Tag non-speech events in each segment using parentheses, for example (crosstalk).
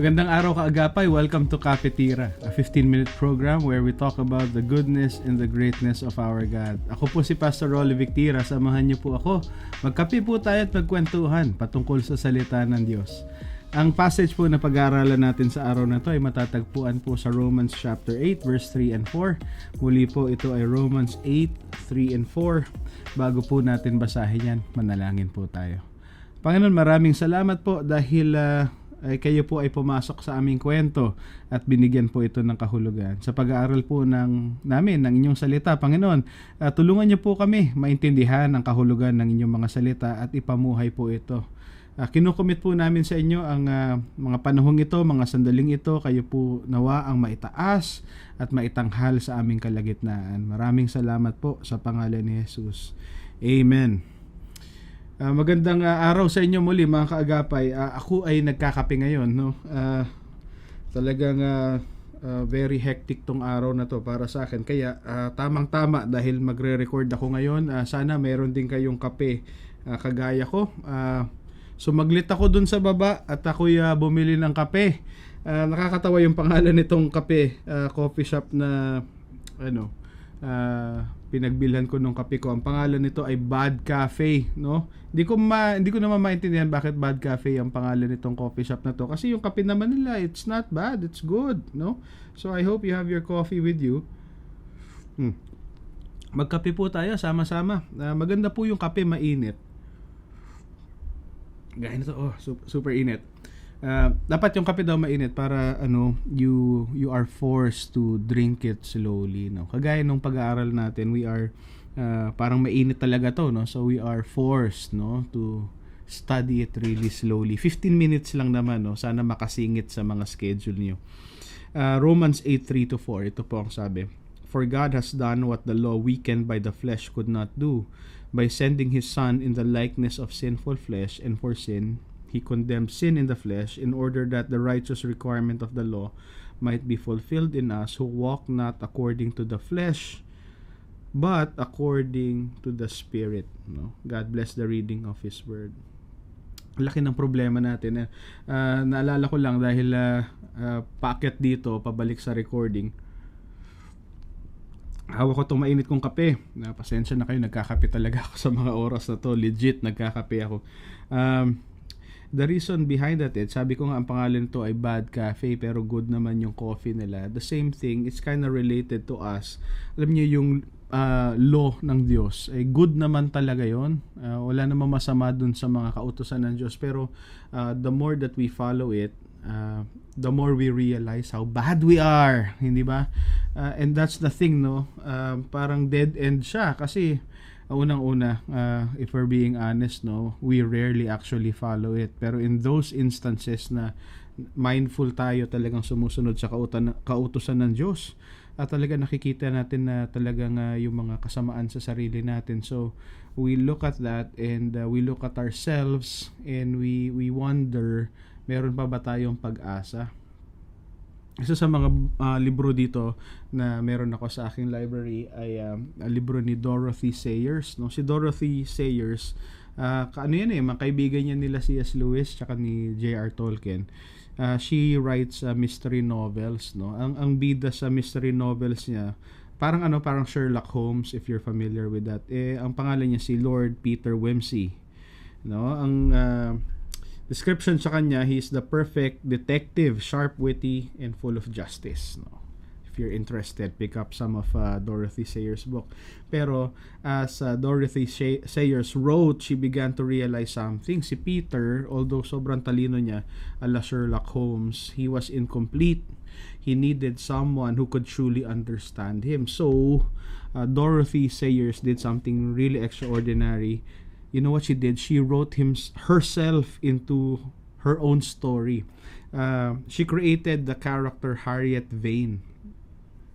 Magandang araw kaagapay. Welcome to Kapitira, a 15-minute program where we talk about the goodness and the greatness of our God. Ako po si Pastor Rolly Victira. Samahan niyo po ako. Magkape po tayo at magkwentuhan patungkol sa salita ng Diyos. Ang passage po na pag-aaralan natin sa araw na to ay matatagpuan po sa Romans chapter 8 verse 3 and 4. Muli po ito ay Romans 8, 3 and 4. Bago po natin basahin yan, manalangin po tayo. Panginoon, maraming salamat po dahil uh, ay kayo po ay pumasok sa aming kwento at binigyan po ito ng kahulugan. Sa pag-aaral po ng namin ng inyong salita, Panginoon, uh, tulungan niyo po kami maintindihan ang kahulugan ng inyong mga salita at ipamuhay po ito. Uh, kinukomit po namin sa inyo ang uh, mga panahong ito, mga sandaling ito, kayo po nawa ang maitaas at maitanghal sa aming kalagitnaan. Maraming salamat po sa pangalan ni Jesus. Amen. Uh, magandang uh, araw sa inyo muli mga kaagapay. Uh, ako ay nagkakape ngayon, no. Uh, talagang uh, uh, very hectic tong araw na to para sa akin. Kaya uh, tamang-tama dahil magre-record ako ngayon. Uh, sana meron din kayong kape uh, kagaya ko. Uh, sumaglit ako dun sa baba at ako uh, bumili ng kape. Uh, nakakatawa yung pangalan nitong kape, uh, coffee shop na ano, uh, pinagbilhan ko nung kape ko. Ang pangalan nito ay Bad Cafe, no? Hindi ko ma hindi ko naman maintindihan bakit Bad Cafe ang pangalan nitong coffee shop na to kasi yung kape naman nila, it's not bad, it's good, no? So I hope you have your coffee with you. Hmm. Magkape po tayo sama-sama. Uh, maganda po yung kape mainit. Gaya nito, oh, super, init. Uh, dapat yung kape daw mainit para ano you you are forced to drink it slowly no? Kagaya nung pag-aaral natin we are uh, parang mainit talaga to no? So we are forced no? To study it really slowly. 15 minutes lang naman no? Sana makasingit sa mga schedule niyo. Uh, Romans 8:3 to 4 ito po ang sabi for God has done what the law weakened by the flesh could not do by sending his son in the likeness of sinful flesh and for sin he condemned sin in the flesh in order that the righteous requirement of the law might be fulfilled in us who walk not according to the flesh but according to the spirit no god bless the reading of his word laki ng problema natin uh, naalala ko lang dahil uh, uh, packet dito pabalik sa recording hawak ko itong mainit kong kape. Na, pasensya na kayo, nagkakape talaga (laughs) ako sa mga oras na to. Legit, nagkakape ako. Um, the reason behind that it, sabi ko nga ang pangalan to ay Bad Cafe pero good naman yung coffee nila. The same thing, it's kind of related to us. Alam niyo yung uh, law ng Diyos, eh, good naman talaga yon. Uh, wala namang masama dun sa mga kautosan ng Diyos pero uh, the more that we follow it, uh, the more we realize how bad we are, hindi ba? Uh, and that's the thing, no? Uh, parang dead end siya kasi unang-una, uh, if we're being honest, no, we rarely actually follow it. Pero in those instances na mindful tayo talagang sumusunod sa kautan, kautusan ng Diyos, at talaga nakikita natin na talagang uh, yung mga kasamaan sa sarili natin. So, we look at that and uh, we look at ourselves and we we wonder, meron pa ba tayong pag-asa? Isa sa mga uh, libro dito na meron ako sa aking library ay um, libro ni Dorothy Sayers no? Si Dorothy Sayers uh, ano yan eh mga kaibigan niya nila si S. Lewis tsaka ni J.R. Tolkien. Uh, she writes uh, mystery novels no? Ang ang bida sa mystery novels niya parang ano parang Sherlock Holmes if you're familiar with that. Eh ang pangalan niya si Lord Peter Wimsey no? Ang uh, description sa kanya, he is the perfect detective, sharp, witty, and full of justice. No? If you're interested, pick up some of uh, Dorothy Sayers' book. Pero as uh, Dorothy Sayers wrote, she began to realize something. Si Peter, although sobrang talino niya, ala Sherlock Holmes, he was incomplete. He needed someone who could truly understand him. So, uh, Dorothy Sayers did something really extraordinary you know what she did? She wrote him herself into her own story. Uh, she created the character Harriet Vane,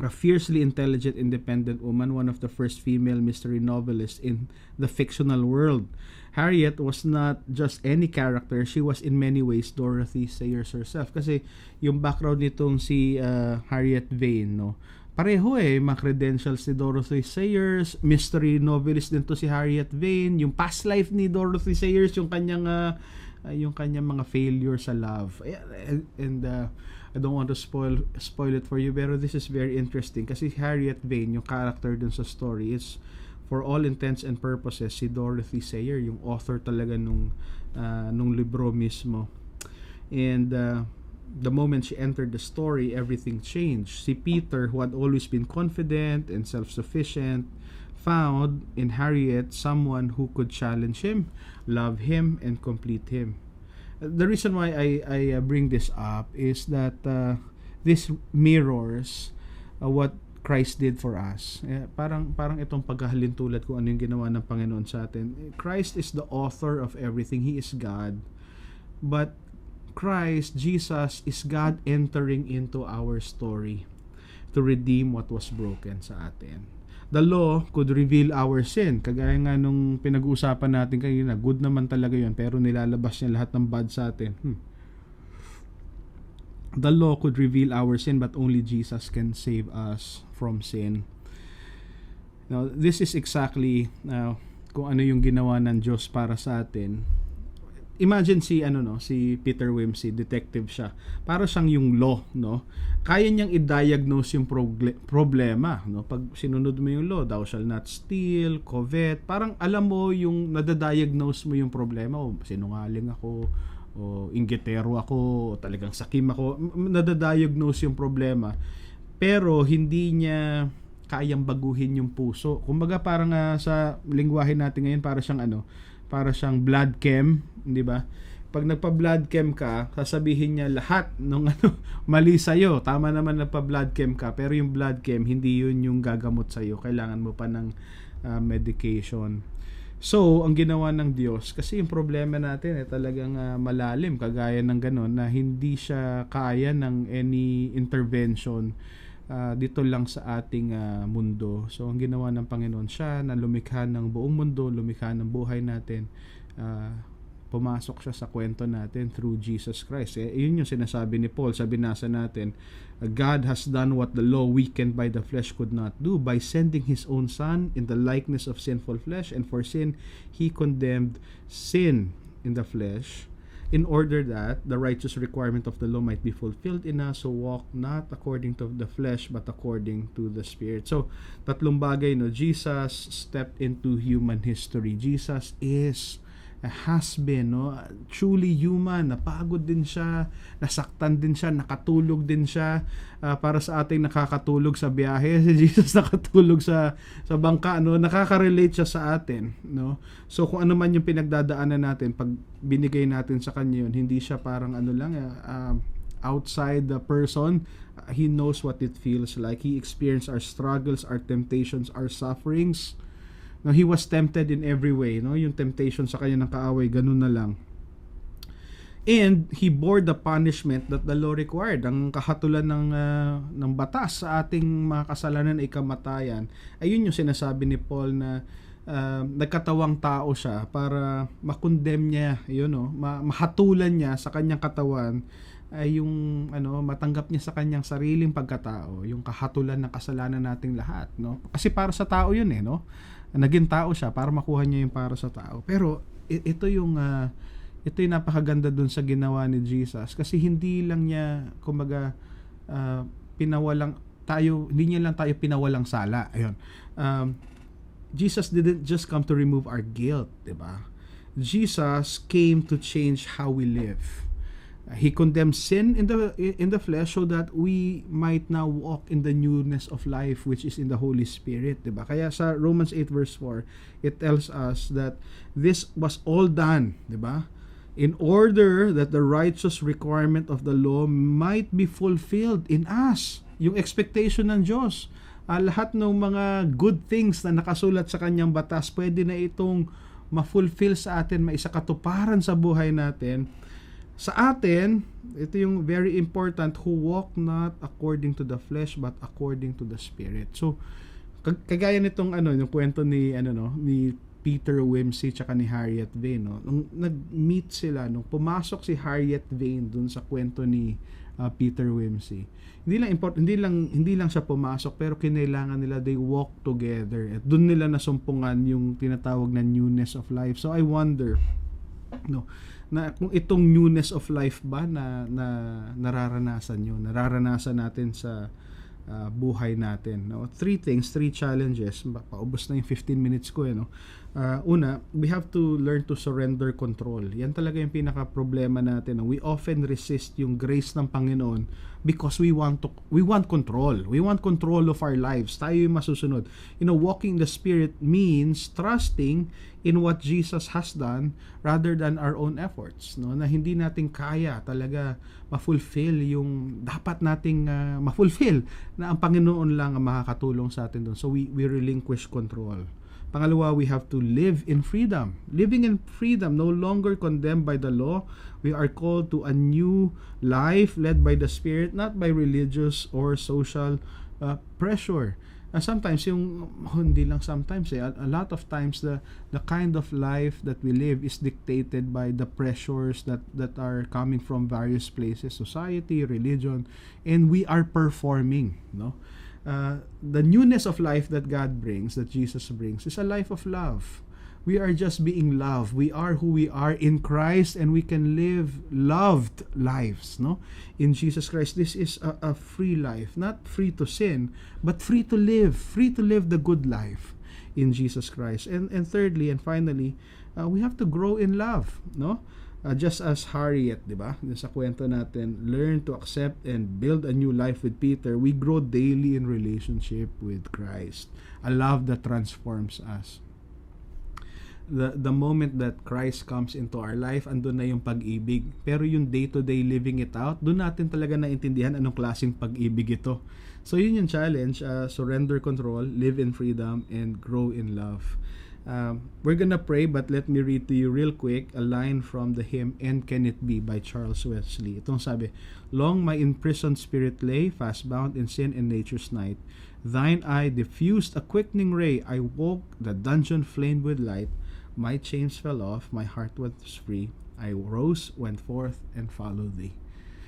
a fiercely intelligent, independent woman, one of the first female mystery novelists in the fictional world. Harriet was not just any character, she was in many ways Dorothy Sayers herself. Kasi yung background nitong si uh, Harriet Vane, no, pareho eh, mga credentials ni Dorothy Sayers, mystery novelist din to si Harriet Vane, yung past life ni Dorothy Sayers, yung kanyang uh, yung kanyang mga failure sa love. And, and uh, I don't want to spoil spoil it for you pero this is very interesting kasi Harriet Vane, yung character dun sa story is for all intents and purposes si Dorothy Sayer, yung author talaga nung uh, nung libro mismo. And uh, the moment she entered the story, everything changed. Si Peter, who had always been confident and self-sufficient, found in Harriet someone who could challenge him, love him, and complete him. The reason why I, I uh, bring this up is that uh, this mirrors uh, what Christ did for us. Eh, parang parang itong paghahalin tulad kung ano yung ginawa ng Panginoon sa atin. Christ is the author of everything. He is God. But Christ, Jesus, is God entering into our story to redeem what was broken sa atin. The law could reveal our sin. Kagaya nga nung pinag-uusapan natin kanina, good naman talaga yun, pero nilalabas niya lahat ng bad sa atin. Hmm. The law could reveal our sin, but only Jesus can save us from sin. Now, this is exactly uh, kung ano yung ginawa ng Diyos para sa atin imagine si ano no, si Peter Wimsey, detective siya. Para siyang yung law, no. Kaya niyang i-diagnose yung progle- problema, no. Pag sinunod mo yung law, thou shall not steal, covet, parang alam mo yung nadadiagnose mo yung problema, o sinungaling ako, o inggitero ako, o talagang sakim ako, nadadiagnose yung problema. Pero hindi niya kayang baguhin yung puso. Kumbaga parang uh, sa lingwahe natin ngayon para siyang ano, para siyang blood chem, 'di ba? Pag nagpa-blood chem ka, sasabihin niya lahat ng ano (laughs) mali sa iyo. Tama naman na pa-blood chem ka, pero yung blood chem hindi 'yun yung gagamot sa iyo. Kailangan mo pa ng uh, medication. So, ang ginawa ng Diyos, kasi yung problema natin ay eh, talagang uh, malalim, kagaya ng ganon, na hindi siya kaya ng any intervention uh, dito lang sa ating uh, mundo. So ang ginawa ng Panginoon siya na lumikha ng buong mundo, lumikha ng buhay natin. Uh, pumasok siya sa kwento natin through Jesus Christ. Eh, yun yung sinasabi ni Paul sa binasa natin. God has done what the law weakened by the flesh could not do by sending His own Son in the likeness of sinful flesh and for sin He condemned sin in the flesh in order that the righteous requirement of the law might be fulfilled in us who walk not according to the flesh but according to the spirit. So, tatlong bagay no, Jesus stepped into human history. Jesus is has been no? Truly human napagod din siya nasaktan din siya nakatulog din siya. Uh, para sa ating nakakatulog sa biyahe (laughs) si Jesus nakatulog sa sa bangka no? Nakaka-relate siya sa atin no? So kung ano man yung pinagdadaanan natin pag binigay natin sa kanya yun hindi siya parang ano lang uh, outside the person. Uh, he knows what it feels like. He experienced our struggles our temptations our sufferings No, he was tempted in every way, no? Yung temptation sa kanya ng kaaway, ganun na lang. And he bore the punishment that the law required. Ang kahatulan ng uh, ng batas sa ating mga kasalanan ay kamatayan. Ayun yung sinasabi ni Paul na uh, nagkatawang tao siya para makondem niya, yun no, ma- mahatulan niya sa kanyang katawan ay yung ano matanggap niya sa kanyang sariling pagkatao, yung kahatulan ng kasalanan nating lahat, no? Kasi para sa tao 'yun eh, no? naging tao siya para makuha niya yung para sa tao. Pero ito yung uh, ito yung napakaganda dun sa ginawa ni Jesus kasi hindi lang niya kumbaga uh, pinawalang tayo hindi niya lang tayo pinawalang sala. Ayun. Um, Jesus didn't just come to remove our guilt, 'di ba? Jesus came to change how we live. He condemned sin in the in the flesh so that we might now walk in the newness of life which is in the Holy Spirit, 'di ba? Kaya sa Romans 8 verse 4, it tells us that this was all done, 'di ba? In order that the righteous requirement of the law might be fulfilled in us. Yung expectation ng Diyos. Uh, lahat ng mga good things na nakasulat sa kanyang batas, pwede na itong ma-fulfill sa atin, maisakatuparan sa buhay natin sa atin, ito yung very important, who walk not according to the flesh but according to the spirit. So, kagaya nitong ano, yung kwento ni ano no, ni Peter Wimsey tsaka ni Harriet Vane, no. Nung nag-meet sila, nung pumasok si Harriet Vane dun sa kwento ni uh, Peter Wimsey. Hindi lang important, hindi lang hindi lang siya pumasok pero kinailangan nila they walk together. At doon nila nasumpungan yung tinatawag na newness of life. So I wonder no na kung itong newness of life ba na, na nararanasan nyo, nararanasan natin sa uh, buhay natin. No? Three things, three challenges. Pa- Paubos na yung 15 minutes ko. Eh, no? Uh, una, we have to learn to surrender control. Yan talaga yung pinaka-problema natin. No? We often resist yung grace ng Panginoon because we want to we want control. We want control of our lives. Tayo yung masusunod. You know, walking the Spirit means trusting in what Jesus has done rather than our own efforts. No? Na hindi natin kaya talaga ma-fulfill yung dapat nating uh, ma-fulfill na ang Panginoon lang ang makakatulong sa atin doon. So we we relinquish control. Pangalawa, we have to live in freedom. Living in freedom, no longer condemned by the law. We are called to a new life led by the Spirit, not by religious or social uh, pressure. And sometimes yung oh, hindi lang sometimes eh, a, a lot of times the the kind of life that we live is dictated by the pressures that that are coming from various places, society, religion, and we are performing, no? Uh, the newness of life that God brings, that Jesus brings, is a life of love. We are just being loved. We are who we are in Christ, and we can live loved lives. No, in Jesus Christ, this is a, a free life, not free to sin, but free to live, free to live the good life in Jesus Christ. And and thirdly and finally, uh, we have to grow in love. No, uh, just as Harriet, di ba? Sa kwento natin, learn to accept and build a new life with Peter. We grow daily in relationship with Christ. A love that transforms us. The, the moment that Christ comes into our life, andun na yung pag-ibig. Pero yung day-to-day living it out, doon natin talaga naintindihan anong klaseng pag-ibig ito. So yun yung challenge, uh, surrender control, live in freedom, and grow in love. Um, we're gonna pray, but let me read to you real quick a line from the hymn "And Can It Be" by Charles Wesley. Itong sabi, Long my imprisoned spirit lay, fast bound in sin and nature's night. Thine eye diffused a quickening ray. I woke, the dungeon flamed with light. My chains fell off, my heart was free. I rose, went forth, and followed thee.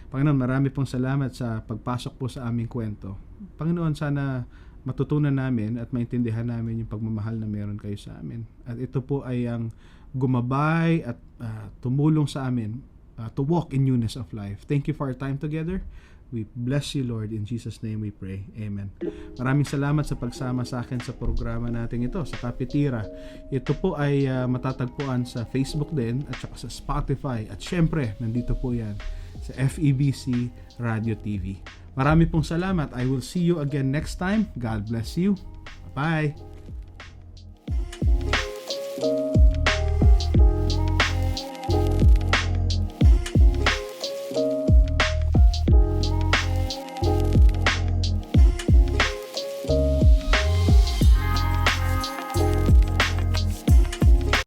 Panginoon, marami pong salamat sa pagpasok po sa aming kwento. Panginoon, sana matutunan namin at maintindihan namin yung pagmamahal na meron kayo sa amin. At ito po ay ang gumabay at uh, tumulong sa amin uh, to walk in newness of life. Thank you for our time together. We bless you, Lord. In Jesus' name we pray. Amen. Maraming salamat sa pagsama sa akin sa programa natin ito, sa Kapitira. Ito po ay uh, matatagpuan sa Facebook din at saka sa Spotify. At syempre, nandito po yan sa FEBC Radio TV. Marami pong salamat. I will see you again next time. God bless you. Bye.